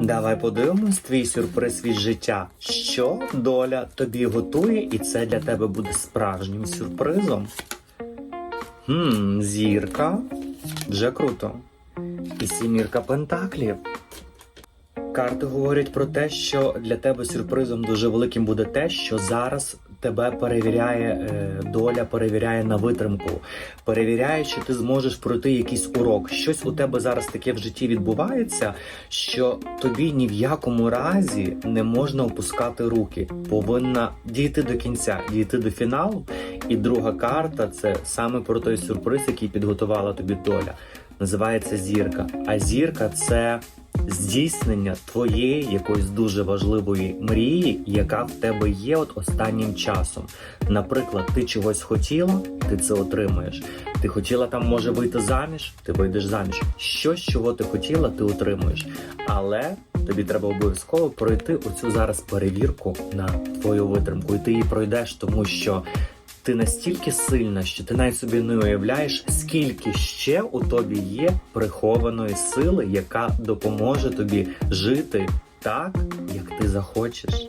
Давай подивимось твій сюрприз від життя. Що доля тобі готує, і це для тебе буде справжнім сюрпризом. Хм, зірка. Вже круто. І сімірка пентаклів. Карти говорять про те, що для тебе сюрпризом дуже великим буде те, що зараз тебе перевіряє е, доля, перевіряє на витримку, перевіряє, чи ти зможеш пройти якийсь урок. Щось у тебе зараз таке в житті відбувається, що тобі ні в якому разі не можна опускати руки. Повинна дійти до кінця, дійти до фіналу. І друга карта це саме про той сюрприз, який підготувала тобі доля. Називається зірка. А зірка це здійснення твоєї якоїсь дуже важливої мрії, яка в тебе є от останнім часом. Наприклад, ти чогось хотіла, ти це отримуєш. Ти хотіла там може вийти заміж, ти вийдеш заміж. Щось, чого ти хотіла, ти отримуєш. Але тобі треба обов'язково пройти оцю зараз перевірку на твою витримку, і ти її пройдеш, тому що. Ти настільки сильна, що ти навіть собі не уявляєш, скільки ще у тобі є прихованої сили, яка допоможе тобі жити так, як ти захочеш.